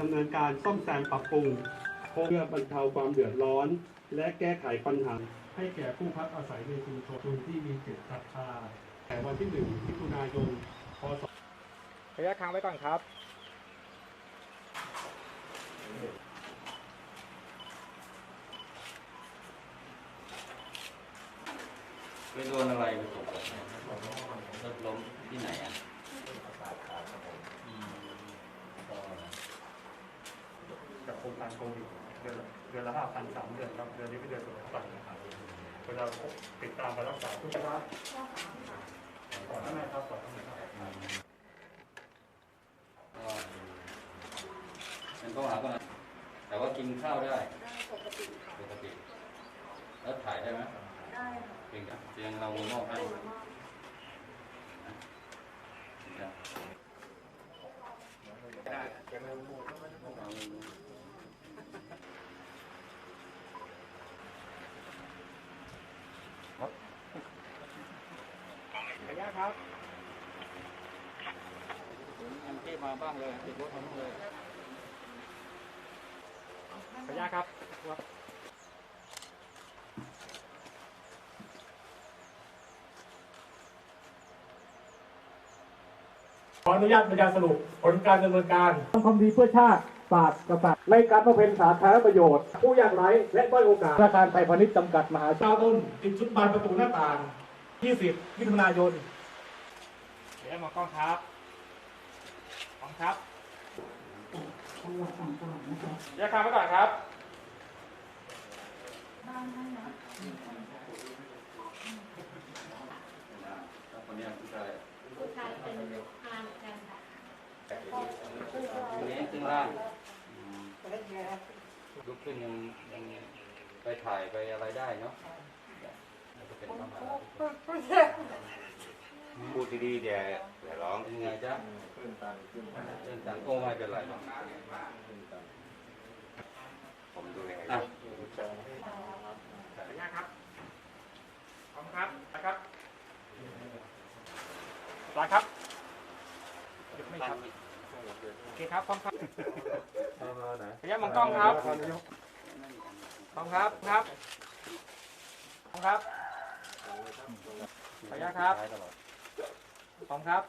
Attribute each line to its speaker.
Speaker 1: ดำเนินการซ่อมแซมปรับปรุง เพื่อบรรเทาความเดือดร้อน และแก้ไขปัญหา ให้แก่ผู้พักอาศัยในชุมชนที่มีจิตศรัทธาแต่วันที่1มิถุนายนพศ
Speaker 2: ขออนุญาตค้างไว้ก่อนครับ
Speaker 3: ไปโดนอะไรไปตกรถล้มที่ไหนอะอืมก็
Speaker 1: จาก โครงการโควิดเดือนละเดือนละห้าพันสามเดือนครับเดือนนี้เป็นเดือนสุดท้ายนะครับเวลาติดตามการรักษาทุกครับก่อนหน้านี้ครับก่อนหน้านี้ครับ
Speaker 3: อืมก็เป็นข้อหาก็นะแต่ว่ากินข้าวได้
Speaker 4: ได้ปกติค่ะ
Speaker 3: ปกติ แล้วถ่ายได้ไหม
Speaker 4: ได้ค่ะ
Speaker 3: เพียงเพียงเรามอบให้
Speaker 4: ตัวมาก
Speaker 2: ขออนุ ญาตครับ
Speaker 3: อันที่มาบ้างเลยติดรถมาบ้างเลย
Speaker 2: ขออนุญาตครับ
Speaker 5: ขออนุญาตบรรยายสรุปผลการดำเนินการทำความดีเพื่อชาติศาสตร์กษัตริย์ในการบำเพ็ญสาธารณประโยชน์ ผู้ยากไร้และด้อยโอกาสธนาคารไทยพาณิชย์จำกัดมหาชนต้นติดชุดบานประตูหน้าต่าง 20มิถุนายน
Speaker 2: เดี๋ยวมองกล้องครับกล้องครับขออนุญาตค้างไว้ก่อนครับ
Speaker 4: บ้านให้นะ
Speaker 3: แล้วคนเนี้ยผู้ชาย
Speaker 4: ผู้ชายเป็นพานกันค่ะ
Speaker 3: อยู่นี้ข้างล่างอืมลุกขึ้นยังยังไปถ่ายไปอะไรได้เนาะแล้วก็ เป็นประมาณ
Speaker 6: พูดดีๆเดี๋ยวเดี๋ยวร้อง
Speaker 3: เป็นไงจ๊ะเลื่อนตันเลื่อนตันโอ้ไม่เป็นไรหรอก
Speaker 6: ผมดูยังไง
Speaker 3: อะ
Speaker 2: ขออนุญาตครับพร้อมครับนะครับร้านครับหยุดไม่ครับโอเคครับพร้อมครับขออนุญาตมองกล้องครับพร้อมครับครับพร้อมครับ ขออนุญาตครับพร้อมครับ